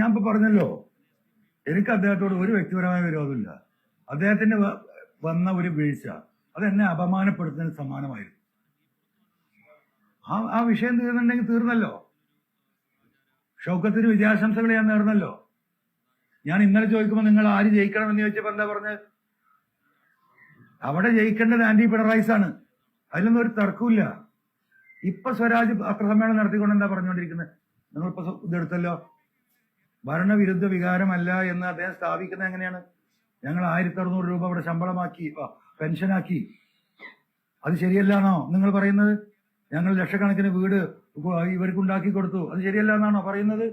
ഞാൻ ഇപ്പൊ പറഞ്ഞല്ലോ എനിക്ക് അദ്ദേഹത്തോട് ഒരു വ്യക്തിപരമായ വിരോധമില്ല. അദ്ദേഹത്തിന് വന്ന ഒരു വീഴ്ച അതെന്നെ അപമാനപ്പെടുത്തുന്നതിന് സമാനമായിരുന്നു. ആ ആ വിഷയം തീർന്നുണ്ടെങ്കിൽ തീർന്നല്ലോ. ഷൗക്കത്തിന് വിജയാശംസകൾ ഞാൻ നേർന്നല്ലോ. ഞാൻ ഇന്നലെ ചോദിക്കുമ്പോൾ നിങ്ങൾ ആര് ജയിക്കണം എന്ന് ചോദിച്ചപ്പോൾ എന്താ പറഞ്ഞത് അവിടെ ജയിക്കേണ്ടത് ആന്റി പിണറായിസ് ആണ്. അതിലൊന്നും ഒരു തർക്കമില്ല ഇപ്പൊ സ്വരാജ് പത്രസമ്മേളനം നടത്തിക്കൊണ്ട് എന്താ പറഞ്ഞുകൊണ്ടിരിക്കുന്നത് നിങ്ങളിപ്പോ ഇതെടുത്തല്ലോ ഭരണവിരുദ്ധ വികാരമല്ല എന്ന് അദ്ദേഹം സ്ഥാപിക്കുന്നത് എങ്ങനെയാണ്? ഞങ്ങൾ ആയിരത്തി അറുന്നൂറ് രൂപ ഇവിടെ ശമ്പളമാക്കി പെൻഷനാക്കി. അത് ശരിയല്ലാണോ നിങ്ങൾ പറയുന്നത്? ഞങ്ങൾ ലക്ഷക്കണക്കിന് വീട് ഉ- ഇവർക്ക് ഉണ്ടാക്കി കൊടുത്തു. അത് ശരിയല്ല എന്നാണോ പറയുന്നത്?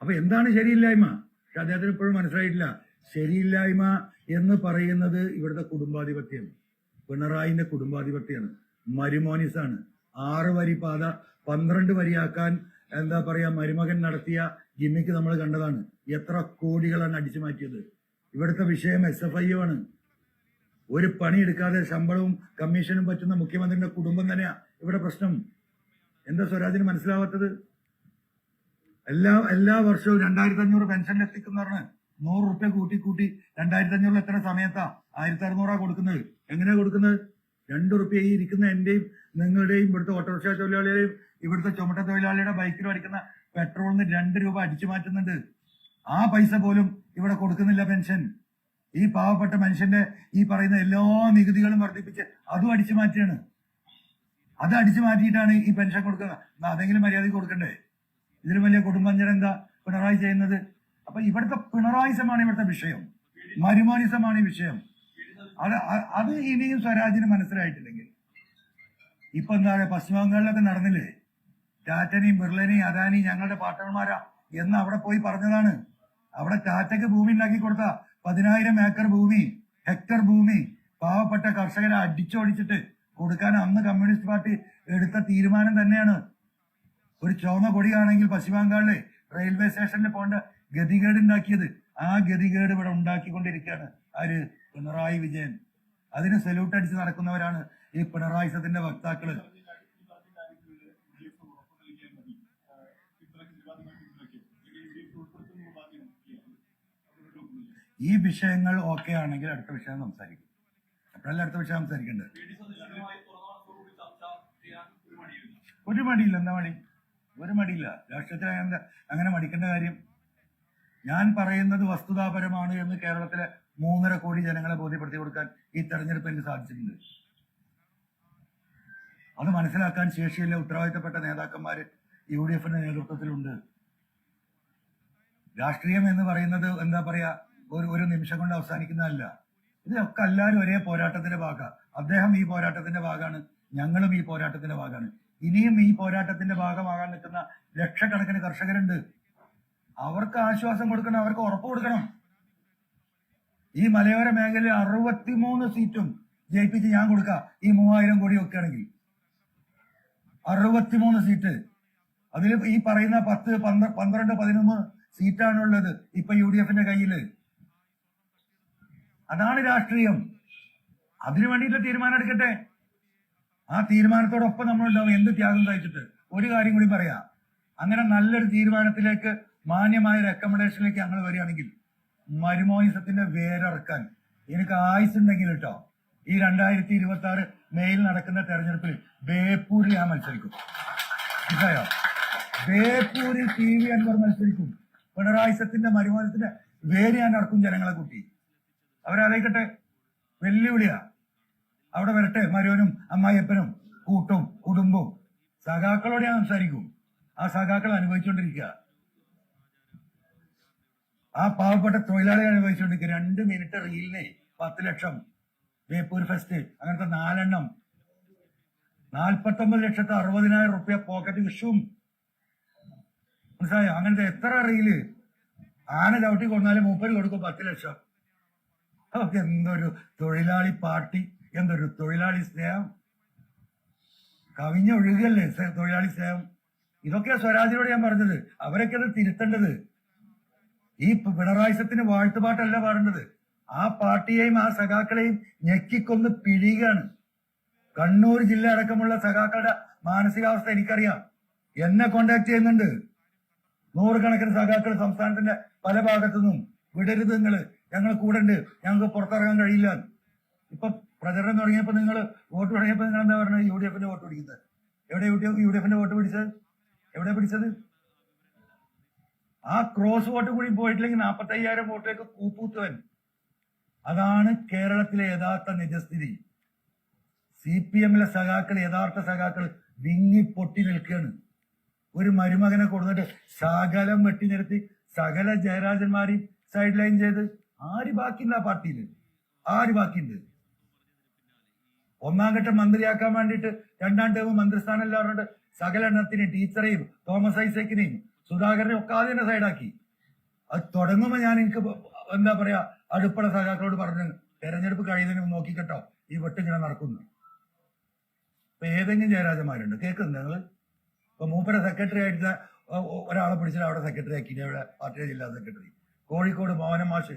അപ്പൊ എന്താണ് ശരിയില്ലായ്മ? പക്ഷെ അദ്ദേഹത്തിന് ഇപ്പോഴും മനസ്സിലായിട്ടില്ല. ശരിയില്ലായ്മ എന്ന് പറയുന്നത് ഇവിടുത്തെ കുടുംബാധിപത്യം പിണറായിന്റെ കുടുംബാധിപത്യമാണ്. മരുമോനിസാണ്. ആറ് വരി പാത പന്ത്രണ്ട് വരിയാക്കാൻ എന്താ പറയാ മരുമകൻ നടത്തിയ ഗിമ്മിക്ക് നമ്മൾ കണ്ടതാണ്. എത്ര കോടികളാണ് അടിച്ചു മാറ്റിയത്. ഇവിടുത്തെ വിഷയം എസ് എഫ് ഐ ആണ്. ഒരു പണി എടുക്കാതെ ശമ്പളവും കമ്മീഷനും പറ്റുന്ന മുഖ്യമന്ത്രിയുടെ കുടുംബം തന്നെയാ ഇവിടെ പ്രശ്നം. എന്താ സ്വരാജിന് മനസ്സിലാവാത്തത്? എല്ലാ എല്ലാ വർഷവും രണ്ടായിരത്തി അഞ്ഞൂറ് പെൻഷൻ പറഞ്ഞ് നൂറ് റുപ്യ കൂട്ടി കൂട്ടി രണ്ടായിരത്തി അഞ്ഞൂറിൽ എത്ര സമയത്താ ആയിരത്തി അറുന്നൂറാ കൊടുക്കുന്നത്. എങ്ങനെയാ കൊടുക്കുന്നത്? രണ്ട് റുപ്യ ഈ ഇരിക്കുന്ന എന്റെയും നിങ്ങളുടെയും ഇവിടുത്തെ ഓട്ടോറിക്ഷ തൊഴിലാളിയുടെയും ഇവിടുത്തെ ചുമട്ട തൊഴിലാളിയുടെ ബൈക്കിൽ അടിക്കുന്ന പെട്രോളിന് രണ്ട് രൂപ അടിച്ചു മാറ്റുന്നുണ്ട്. ആ പൈസ പോലും ഇവിടെ കൊടുക്കുന്നില്ല പെൻഷൻ. ഈ പാവപ്പെട്ട മനുഷ്യന്റെ ഈ പറയുന്ന എല്ലാ നികുതികളും വർദ്ധിപ്പിച്ച് അതും അടിച്ചു മാറ്റിയാണ്. അത് അടിച്ചു മാറ്റിയിട്ടാണ് ഈ പെൻഷൻ കൊടുക്കുന്നത്. അതെങ്കിലും മര്യാദയ്ക്ക് കൊടുക്കണ്ടേ? ഇതിലും വലിയ കുടുംബാഞ്ചന പിണറായി ചെയ്യുന്നത്? അപ്പൊ ഇവിടുത്തെ പിണറായിസമാണ് ഇവിടുത്തെ വിഷയം. മരുമാനിസമാണ് ഈ വിഷയം. അത് അത് ഇനിയും സ്വരാജിന് മനസ്സിലായിട്ടില്ലെങ്കിൽ. ഇപ്പൊ എന്താ പറയുക പശ്ചിമ ബംഗാളിലൊക്കെ നടന്നില്ലേ? ടാറ്റനെയും ബിർളനെയും അദാനി ഞങ്ങളുടെ പാർട്ട്ണർമാരാ. എന്ന് അവിടെ പോയി പറഞ്ഞതാണ്. അവിടെ ടാറ്റയ്ക്ക് ഭൂമി ഉണ്ടാക്കി കൊടുത്ത പതിനായിരം ഏക്കർ ഭൂമി ഹെക്ടർ ഭൂമി പാവപ്പെട്ട കർഷകരെ അടിച്ചോടിച്ചിട്ട് കൊടുക്കാൻ അന്ന് കമ്മ്യൂണിസ്റ്റ് പാർട്ടി എടുത്ത തീരുമാനം തന്നെയാണ്. ഒരു ചുവന്ന കൊടിയാണെങ്കിൽ പശ്ചിമ ബംഗാളിലെ റെയിൽവേ സ്റ്റേഷനിൽ പോകേണ്ട ഗതികേട് ഉണ്ടാക്കിയത്. ആ ഗതികേട് ഇവിടെ ഉണ്ടാക്കിക്കൊണ്ടിരിക്കുകയാണ് ആര്? പിണറായി വിജയൻ. അതിന് സല്യൂട്ട് അടിച്ച് നടക്കുന്നവരാണ് ഈ പിണറായിസത്തിന്റെ വക്താക്കൾ. ഈ വിഷയങ്ങൾ ഓക്കെ ആണെങ്കിൽ അടുത്ത വിഷയം സംസാരിക്കും. അപ്പോഴല്ലേ അടുത്ത വിഷയം സംസാരിക്കേണ്ടത്? ഒരു മടിയില്ല. എന്താ മടി? ഒരു മടിയില്ല. രാഷ്ട്രീയത്തിൽ അങ്ങനെ അങ്ങനെ മടിക്കേണ്ട കാര്യം? ഞാൻ പറയുന്നത് വസ്തുതാപരമാണ് എന്ന് കേരളത്തിലെ മൂന്നര കോടി ജനങ്ങളെ ബോധ്യപ്പെടുത്തി കൊടുക്കാൻ ഈ തെരഞ്ഞെടുപ്പ് എനിക്ക് സാധിച്ചിട്ടുണ്ട്. അത് മനസ്സിലാക്കാൻ ശേഷിയില്ല ഉത്തരവാദിത്തപ്പെട്ട നേതാക്കന്മാര് യു ഡി എഫിന്റെ നേതൃത്വത്തിലുണ്ട്. രാഷ്ട്രീയം എന്ന് പറയുന്നത് എന്താ പറയാ? ഒരു ഒരു നിമിഷം കൊണ്ട് അവസാനിക്കുന്നതല്ല. ഇതൊക്കെ എല്ലാവരും ഒരേ പോരാട്ടത്തിന്റെ ഭാഗമാണ് അദ്ദേഹം ഈ പോരാട്ടത്തിന്റെ ഭാഗമാണ് ഞങ്ങളും ഈ പോരാട്ടത്തിന്റെ ഭാഗമാണ് ഇനിയും ഈ പോരാട്ടത്തിന്റെ ഭാഗമാകാൻ നിൽക്കുന്ന ലക്ഷക്കണക്കിന് കർഷകരുണ്ട്. അവർക്ക് ആശ്വാസം കൊടുക്കണം അവർക്ക് ഉറപ്പ് കൊടുക്കണം. ഈ മലയോര മേഖലയിൽ അറുപത്തിമൂന്ന് സീറ്റും ജയിപ്പിച്ച് ഞാൻ കൊടുക്കാം. ഈ മൂവായിരം കോടി ഒക്കെയാണെങ്കിൽ അറുപത്തിമൂന്ന് സീറ്റ്. അതിൽ ഈ പറയുന്ന പത്ത് പന്ത്ര- പന്ത്രണ്ട് പതിനൊന്ന് സീറ്റാണുള്ളത് ഇപ്പൊ യു ഡി എഫിന്റെ കയ്യിൽ. അതാണ് രാഷ്ട്രീയം. അതിനു വേണ്ടിയിട്ട് തീരുമാനം എടുക്കട്ടെ ആ തീരുമാനത്തോടൊപ്പം നമ്മൾ ഉണ്ടാവും എന്ത് ത്യാഗം സഹിച്ചിട്ട് ഒരു കാര്യം കൂടി പറയാം. അങ്ങനെ നല്ലൊരു തീരുമാനത്തിലേക്ക് മാന്യമായ റെക്കമെൻഡേഷനിലേക്ക് ഞങ്ങൾ വരികയാണെങ്കിൽ മരുമോനിസത്തിന്റെ വേരറക്കാൻ എനിക്ക് ആയുസ് ഉണ്ടെങ്കിൽ കേട്ടോ ഈ രണ്ടായിരത്തി ഇരുപത്തി ആറ് മെയിൽ നടക്കുന്ന തെരഞ്ഞെടുപ്പിൽ ബേപ്പൂരിൽ ഞാൻ മത്സരിക്കും. മനസ്സിലായോ? ബേപ്പൂരിൽ ടി വി അൻവർ മത്സരിക്കും. പിണറായിസത്തിന്റെ മരുമോനത്തിന്റെ വേര് ഞാൻ ഇറക്കും ജനങ്ങളെ കൂട്ടി. അവരാലോചിക്കട്ടെ. വെല്ലുവിളിയാ. അവിടെ വരട്ടെ മരുവനും അമ്മായിയപ്പനും കൂട്ടും കുടുംബവും. സഖാക്കളോട് ഞാൻ സംസാരിക്കും. ആ സഖാക്കൾ അനുഭവിച്ചുകൊണ്ടിരിക്കുക ആ പാവപ്പെട്ട തൊഴിലാളികൾ അനുഭവിച്ചുകൊണ്ടിരിക്കുക രണ്ട് മിനിറ്റ് റീലിനെ പത്ത് ലക്ഷം. ബേപ്പൂർ ഫെസ്റ്റ് അങ്ങനത്തെ നാലെണ്ണം. നാൽപ്പത്തൊമ്പത് ലക്ഷത്തി അറുപതിനായിരം റുപ്യ പോക്കറ്റ് വിഷുവും. മനസ്സിലായോ? അങ്ങനത്തെ എത്ര റീൽ? ആന ചവിട്ടി കൊണ്ടാലും മൂപ്പര് കൊടുക്കും പത്ത് ലക്ഷം. അതൊക്കെ എന്തൊരു തൊഴിലാളി പാർട്ടി എന്തൊരു തൊഴിലാളി സ്നേഹം. കവിഞ്ഞൊഴുകല്ലേ തൊഴിലാളി സ്നേഹം? ഇതൊക്കെ സ്വരാജിനോട് ഞാൻ പറഞ്ഞത്. അവരൊക്കെ അത് തിരുത്തേണ്ടത്. ഈ പിണറായിസത്തിന് വാഴ്ത്തുപാട്ടല്ല പാടേണ്ടത്. ആ പാർട്ടിയെയും ആ സഖാക്കളെയും ഞെക്കിക്കൊന്ന് പിഴിയുകയാണ്. കണ്ണൂർ ജില്ല അടക്കമുള്ള സഖാക്കളുടെ മാനസികാവസ്ഥ എനിക്കറിയാം. എന്നെ കോണ്ടാക്ട് ചെയ്യുന്നുണ്ട്. നൂറുകണക്കിന് സഖാക്കൾ സംസ്ഥാനത്തിന്റെ പല ഭാഗത്തു നിന്നും വിടരുത് നിങ്ങൾ. ഞങ്ങൾ കൂടെ ഉണ്ട് ഞങ്ങൾക്ക് പുറത്തിറങ്ങാൻ കഴിയില്ല. ഇപ്പൊ പ്രചരണം തുടങ്ങിയപ്പോ നിങ്ങൾ വോട്ട് തുടങ്ങിയപ്പോ നിങ്ങൾ എന്താ പറഞ്ഞത്? യു ഡി എഫിന്റെ വോട്ട് പിടിക്കുന്നത്. എവിടെ യു ഡി എഫിന്റെ വോട്ട് പിടിച്ചത്? എവിടെ പിടിച്ചത്? ആ ക്രോസ് വോട്ട് കൂടി പോയിട്ടില്ലെങ്കിൽ നാൽപ്പത്തി അയ്യായിരം വോട്ടിലേക്ക് കൂപ്പൂത്തുവൻ. അതാണ് കേരളത്തിലെ യഥാർത്ഥ നിജസ്ഥിതി. സി പി എമ്മിലെ സഖാക്കൾ യഥാർത്ഥ സഖാക്കൾ വിങ്ങി പൊട്ടി നിൽക്കുകയാണ്. ഒരു മരുമകനെ കൊടുത്തിട്ട് സകലം വെട്ടി നിരത്തി സകല ജയരാജന്മാരെയും സൈഡ് ലൈൻ ചെയ്ത് ആര് ബാക്കിയുണ്ട് ആ പാർട്ടിയിൽ ആര് ബാക്കിയുണ്ട്? ഒന്നാം ഘട്ടം മന്ത്രിയാക്കാൻ വേണ്ടിയിട്ട് രണ്ടാം ടേം മന്ത്രിസ്ഥാനം എല്ലാം പറഞ്ഞിട്ട് സകല എണ്ണത്തിനെയും ടീച്ചറെയും തോമസ് ഐസക്കിനെയും സുധാകരനെയും ഒക്കെ ആദ്യം സൈഡാക്കി അത് തുടങ്ങുമ്പോൾ ഞാൻ എനിക്ക് എന്താ പറയാ അടുപ്പുള്ള സഖാക്കളോട് പറഞ്ഞു തെരഞ്ഞെടുപ്പ് കഴിയുന്നതിന് നോക്കിക്കട്ടോ ഈ വെട്ടിങ്ങനെ നടക്കുന്നു. ഇപ്പൊ ഏതെങ്കിലും ജയരാജന്മാരുണ്ട്? കേൾക്കുന്നു നിങ്ങൾ ഇപ്പൊ മൂപ്പരെ സെക്രട്ടറി ആയിട്ട് ഒരാളെ പിടിച്ചിട്ട് അവിടെ സെക്രട്ടറി ആക്കി അവിടെ പാർട്ടിയുടെ ജില്ലാ സെക്രട്ടറി കോഴിക്കോട് മോഹന മാഷ്.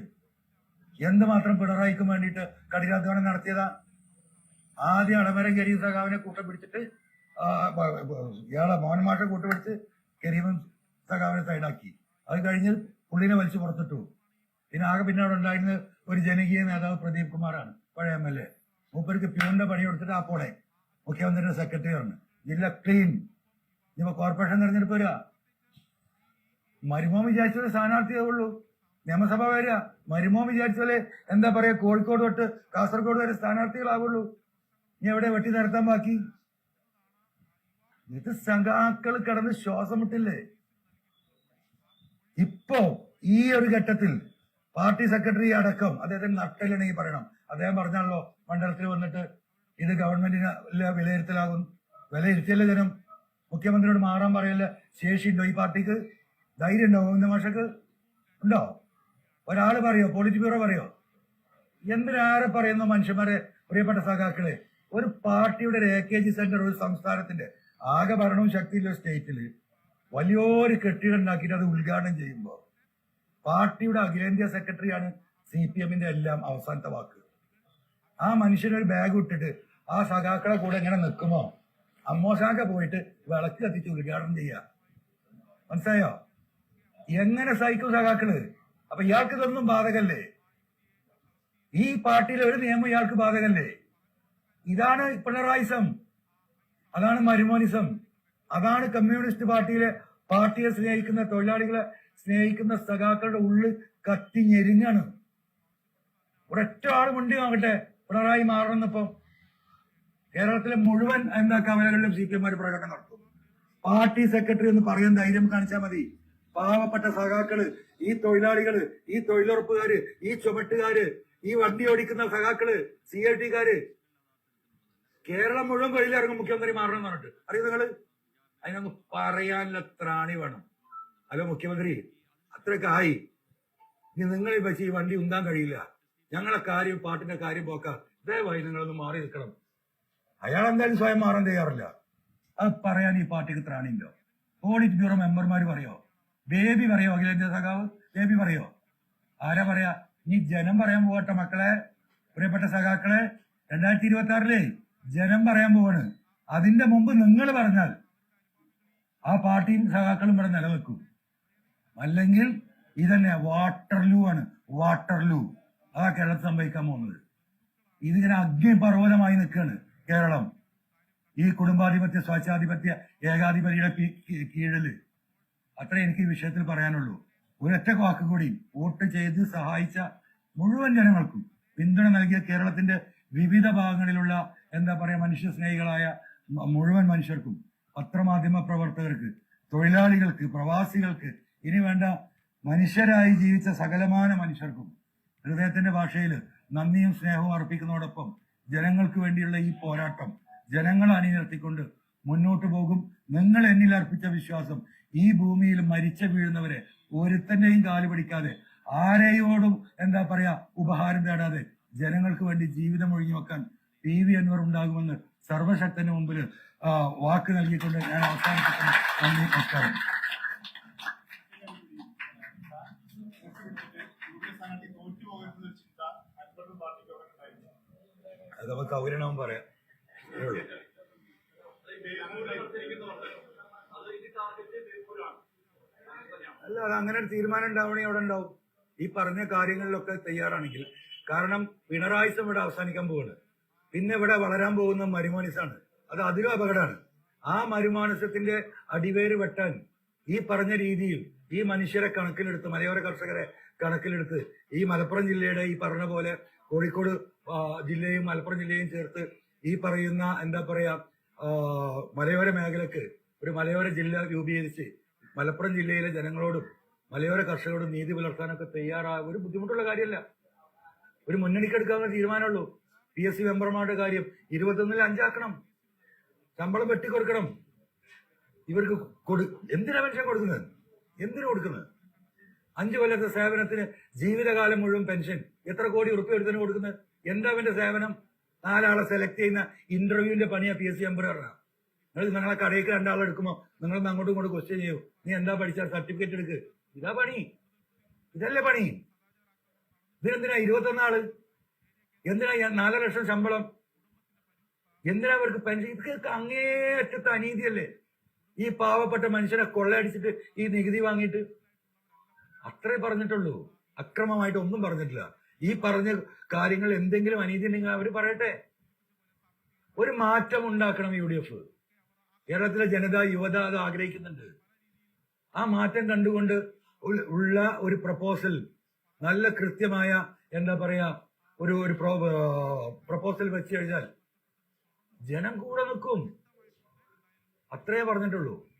എന്തുമാത്രം പിണറായിക്കും വേണ്ടിയിട്ട് കഠിനാധ്വാനം നടത്തിയതാ? ആദ്യം അളമരം കരീം സഖാവിനെ കൂട്ടം പിടിച്ചിട്ട് ആ, ബ- ബ- ഇയാളെ മോഹൻമാഷെ കൂട്ടുപിടിച്ച് കരീമൻ സഖാവിനെ സൈഡാക്കി. അത് കഴിഞ്ഞ് പുള്ളിനെ വലിച്ചു പുറത്തിട്ടു. പിന്നെ ആകെ പിന്നെ അവിടെ ഉണ്ടായിരുന്ന ഒരു ജനകീയ നേതാവ് പ്രദീപ് കുമാറാണ് പഴയ എം എൽ എ. മൂപ്പർക്ക് പ്യൂണിന്റെ പണി കൊടുത്തിട്ട് അപ്പോളെ മുഖ്യമന്ത്രിയുടെ സെക്രട്ടറി ആണ് ജില്ല ക്ലീൻ. ഇനിയിപ്പോ കോർപ്പറേഷൻ തെരഞ്ഞെടുപ്പ് വരിക. മരുമോ വിചാരിച്ചൊരു സ്ഥാനാർത്ഥിയേ ഉള്ളൂ. നിയമസഭ വരിക. മരുമോ വിചാരിച്ചാലേ എന്താ പറയാ കോഴിക്കോട് തൊട്ട് കാസർഗോഡ് വരെ സ്ഥാനാർത്ഥികളാവുള്ളൂ. ഇനി എവിടെ വെട്ടി നടത്താൻ ബാക്കി? ഇത് സംഘാക്കൾ കടന്ന് ശ്വാസം വിട്ടില്ലേ ഇപ്പോ ഈ ഒരു ഘട്ടത്തിൽ പാർട്ടി സെക്രട്ടറി അടക്കം അദ്ദേഹത്തിന് നട്ടലിണങ്ങി പറയണം. അദ്ദേഹം പറഞ്ഞാണല്ലോ മണ്ഡലത്തിൽ വന്നിട്ട് ഇത് ഗവൺമെന്റിന് വിലയിരുത്തലാകും. വിലയിരുത്തിയല്ലേ ജനം? മുഖ്യമന്ത്രിയോട് മാറാൻ പറയല്ല ശേഷിയുണ്ടോ ഈ പാർട്ടിക്ക്? ധൈര്യം ഉണ്ടോ ഗോവിന്ദ മാഷക്ക്? ഉണ്ടോ? ഒരാൾ പറയോ? പോളിറ്റ് ബ്യൂറോ പറയോ? എന്തിനാരെ പറയുന്ന മനുഷ്യന്മാരെ? പ്രിയപ്പെട്ട സഖാക്കളെ ഒരു പാർട്ടിയുടെ ഒരു എ കെ ജി സെന്റർ ഒരു സംസ്ഥാനത്തിന്റെ ആകെ ഭരണവും ശക്തിയില്ല സ്റ്റേറ്റിൽ വലിയൊരു കെട്ടിടം ഉണ്ടാക്കിയിട്ട് അത് ഉദ്ഘാടനം ചെയ്യുമ്പോൾ പാർട്ടിയുടെ അഖിലേന്ത്യാ സെക്രട്ടറിയാണ് സി പി എമ്മിന്റെ എല്ലാം അവസാനത്തെ വാക്ക്. ആ മനുഷ്യനൊരു ബാഗ് ഇട്ടിട്ട് ആ സഖാക്കളെ കൂടെ ഇങ്ങനെ നിൽക്കുമോ അമ്മോശാക്ക പോയിട്ട് വിളക്ക് കത്തിച്ച് ഉദ്ഘാടനം ചെയ്യുക മനസ്സിലായോ? എങ്ങനെ സഹിക്കും സഖാക്കൾ? അപ്പൊ ഇയാൾക്ക് ഇതൊന്നും ബാധകല്ലേ? ഈ പാർട്ടിയിലെ ഒരു നിയമം ഇയാൾക്ക് ബാധകല്ലേ? ഇതാണ് പിണറായിസം. അതാണ് മരുമോനിസം. അതാണ് കമ്മ്യൂണിസ്റ്റ് പാർട്ടിയിലെ പാർട്ടിയെ സ്നേഹിക്കുന്ന തൊഴിലാളികളെ സ്നേഹിക്കുന്ന സഖാക്കളുടെ ഉള്ളിൽ കത്തി ഞെരിഞ്ഞാണ്. ഒരൊറ്റ ആൾ മുണ്ടി ആകട്ടെ പിണറായി മാറണമെന്നിപ്പം. കേരളത്തിലെ മുഴുവൻ എന്താ കവലകളിലും സി പി എം പ്രകടനം നടത്തും. പാർട്ടി സെക്രട്ടറി എന്ന് പറയാൻ ധൈര്യം കാണിച്ചാൽ മതി. പാവപ്പെട്ട സഖാക്കൾ ഈ തൊഴിലാളികൾ ഈ തൊഴിലുറപ്പുകാര് ഈ ചുമട്ടുകാര് ഈ വണ്ടി ഓടിക്കുന്ന സഖാക്കൾ സി ഐ ടിക്കാര്. കേരളം മുഴുവൻ വെളിയിലിറങ്ങും മുഖ്യമന്ത്രി മാറണം എന്ന് പറഞ്ഞിട്ട്. അറിയോ നിങ്ങൾ? അതിനൊന്ന് പറയാനുള്ള ത്രാണി വേണം. ഹലോ മുഖ്യമന്ത്രി അത്രയൊക്കെ ആയി. ഇനി നിങ്ങൾ വെച്ച് ഈ വണ്ടി ഉന്താൻ കഴിയില്ല. ഞങ്ങളെ കാര്യം പാട്ടിന്റെ കാര്യം പോക്ക. ദയവായി നിങ്ങളൊന്ന് മാറി നിൽക്കണം. അയാൾ എന്തായാലും സ്വയം മാറാൻ തയ്യാറില്ല. അത് പറയാൻ ഈ പാർട്ടിക്ക് ത്രാണിയില്ലോ. ഓഡിറ്റ് ബ്യൂറോ മെമ്പർമാർ പറയോ? ബേബി പറയോ അഖിലേന്ത്യാ സഖാവ്? ബേബി പറയോ? ആരാ പറയാ? ഇനി ജനം പറയാൻ പോകട്ടെ മക്കളെ. പ്രിയപ്പെട്ട സഖാക്കളെ രണ്ടായിരത്തി ഇരുപത്തി ആറിലെ ജനം പറയാൻ പോവാണ്. അതിന്റെ മുമ്പ് നിങ്ങൾ പറഞ്ഞാൽ ആ പാർട്ടിയും സഖാക്കളും ഇവിടെ നിലനിൽക്കും. അല്ലെങ്കിൽ ഇതന്നെ വാട്ടർലൂ ആണ്. വാട്ടർലൂ. അതാ കേരളത്തിൽ സംഭവിക്കാൻ പോകുന്നത്. ഇതിങ്ങനെ അഗ്നിപർവതമായി നിൽക്കുകയാണ് കേരളം. ഈ കുടുംബാധിപത്യ സ്വേച്ഛാധിപത്യ ഏകാധിപതിയുടെ കീഴിൽ. അത്രേ എനിക്ക് ഈ വിഷയത്തിൽ പറയാനുള്ളൂ. ഒരൊറ്റ വാക്ക് കൂടി വോട്ട് ചെയ്ത് സഹായിച്ച മുഴുവൻ ജനങ്ങൾക്കും പിന്തുണ നൽകിയ കേരളത്തിന്റെ വിവിധ ഭാഗങ്ങളിലുള്ള എന്താ പറയാ മനുഷ്യ സ്നേഹികളായ മുഴുവൻ മനുഷ്യർക്കും പത്രമാധ്യമ പ്രവർത്തകർക്ക് തൊഴിലാളികൾക്ക് പ്രവാസികൾക്ക് ഇനി വേണ്ട മനുഷ്യരായി ജീവിച്ച സകലമാന മനുഷ്യർക്കും ഹൃദയത്തിന്റെ ഭാഷയിൽ നന്ദിയും സ്നേഹവും അർപ്പിക്കുന്നതോടൊപ്പം ജനങ്ങൾക്ക് വേണ്ടിയുള്ള ഈ പോരാട്ടം ജനങ്ങൾ അണിനിർത്തിക്കൊണ്ട് മുന്നോട്ട് പോകും. നിങ്ങൾ എന്നിൽ അർപ്പിച്ച വിശ്വാസം ഈ ഭൂമിയിൽ മരിച്ച വീഴുന്നവരെ ഒരുത്തന്റെയും കാൽ പിടിക്കാതെ ആരെയോടും എന്താ പറയാ ഉപഹാരം തേടാതെ ജനങ്ങൾക്ക് വേണ്ടി ജീവിതം ഒഴിഞ്ഞു വെക്കാൻ പി വി അൻവർ ഉണ്ടാകുമെന്ന് സർവശക്തന് മുമ്പിൽ വാക്ക് നൽകിക്കൊണ്ട് ഞാൻ അവസാനിപ്പിക്കുന്നു. നന്ദി നമസ്കാരം. അതവ പോകരുതെന്ന ബേപ്പൂരാണ് അത് അങ്ങനെ ഒരു തീരുമാനം ഉണ്ടാവണേ അവിടെ ഉണ്ടാവും. ഈ പറഞ്ഞ കാര്യങ്ങളിലൊക്കെ തയ്യാറാണെങ്കിൽ. കാരണം പിണറായിസം ഇവിടെ അവസാനിക്കാൻ പോവാണ് പിന്നെ ഇവിടെ വളരാൻ പോകുന്ന മരുമാനിസാണ്. അത് അതിലും അപകടമാണ്. ആ മരുമാനസത്തിന്റെ അടിവേര് വെട്ടാൻ ഈ പറഞ്ഞ രീതിയിൽ ഈ മനുഷ്യരെ കണക്കിലെടുത്ത് മലയോര കർഷകരെ കണക്കിലെടുത്ത് ഈ മലപ്പുറം ജില്ലയുടെ ഈ പറഞ്ഞ പോലെ കോഴിക്കോട് ജില്ലയും മലപ്പുറം ജില്ലയും ചേർത്ത് ഈ പറയുന്ന എന്താ പറയാ മലയോര മേഖലക്ക് ഒരു മലയോര ജില്ല രൂപീകരിച്ച് മലപ്പുറം ജില്ലയിലെ ജനങ്ങളോടും മലയോര കർഷകരോടും നീതി പുലർത്താനൊക്കെ തയ്യാറാകും ഒരു ബുദ്ധിമുട്ടുള്ള കാര്യമല്ല. ഒരു മുന്നണിക്ക് എടുക്കാവുന്ന തീരുമാനമുള്ളൂ. പി എസ് സി മെമ്പർമാരുടെ കാര്യം ഇരുപത്തൊന്നിൽ അഞ്ചാക്കണം. ശമ്പളം വെട്ടിക്കൊടുക്കണം. ഇവർക്ക് കൊടു എന്തിനാ പെൻഷൻ കൊടുക്കുന്നത്? എന്തിനു കൊടുക്കുന്നത്? അഞ്ചു കൊല്ലത്തെ സേവനത്തിന് ജീവിതകാലം മുഴുവൻ പെൻഷൻ. എത്ര കോടി ഉറുപ്പ് എടുത്തിന് കൊടുക്കുന്നത്? എന്താ അവന്റെ സേവനം? നാലാളെ സെലക്ട് ചെയ്യുന്ന ഇന്റർവ്യൂവിന്റെ പണിയാ പി എസ് സി പറഞ്ഞ നിങ്ങൾ നിങ്ങളെ കടയിലേക്ക് എടുക്കുമോ നിങ്ങൾ അങ്ങോട്ടും ഇങ്ങോട്ട് ക്വസ്റ്റ്യൻ ചെയ്യൂ. നീ എന്താ പഠിച്ച? സർട്ടിഫിക്കറ്റ് എടുക്ക്. ഇതാ പണി. ഇതല്ലേ പണി. ഇതിനെന്തിനാ ഇരുപത്തൊന്നാൾ? എന്തിനാ നാല് ലക്ഷം ശമ്പളം? എന്തിനാ അവർക്ക് പെൻഷൻ ഇതൊക്കെ അങ്ങേയറ്റത്തെ അനീതിയല്ലേ? ഈ പാവപ്പെട്ട മനുഷ്യനെ കൊള്ളയടിച്ചിട്ട് ഈ നികുതി വാങ്ങിയിട്ട്? അത്രേ പറഞ്ഞിട്ടുള്ളൂ. അക്രമമായിട്ട് ഒന്നും പറഞ്ഞിട്ടില്ല. ഈ പറഞ്ഞ കാര്യങ്ങൾ എന്തെങ്കിലും അനീതി ഉണ്ടെങ്കിൽ അവർ പറയട്ടെ. ഒരു മാറ്റം ഉണ്ടാക്കണം യു ഡി എഫ്. കേരളത്തിലെ ജനത യുവത അത് ആഗ്രഹിക്കുന്നുണ്ട്. ആ മാറ്റം കണ്ടുകൊണ്ട് ഉള്ള ഒരു പ്രപ്പോസൽ നല്ല കൃത്യമായ എന്താ പറയാ ഒരു ഒരു പ്രപ്പോസൽ വെച്ച് കഴിഞ്ഞാൽ ജനം കൂടെ നിൽക്കും. അത്രേ പറഞ്ഞിട്ടുള്ളൂ.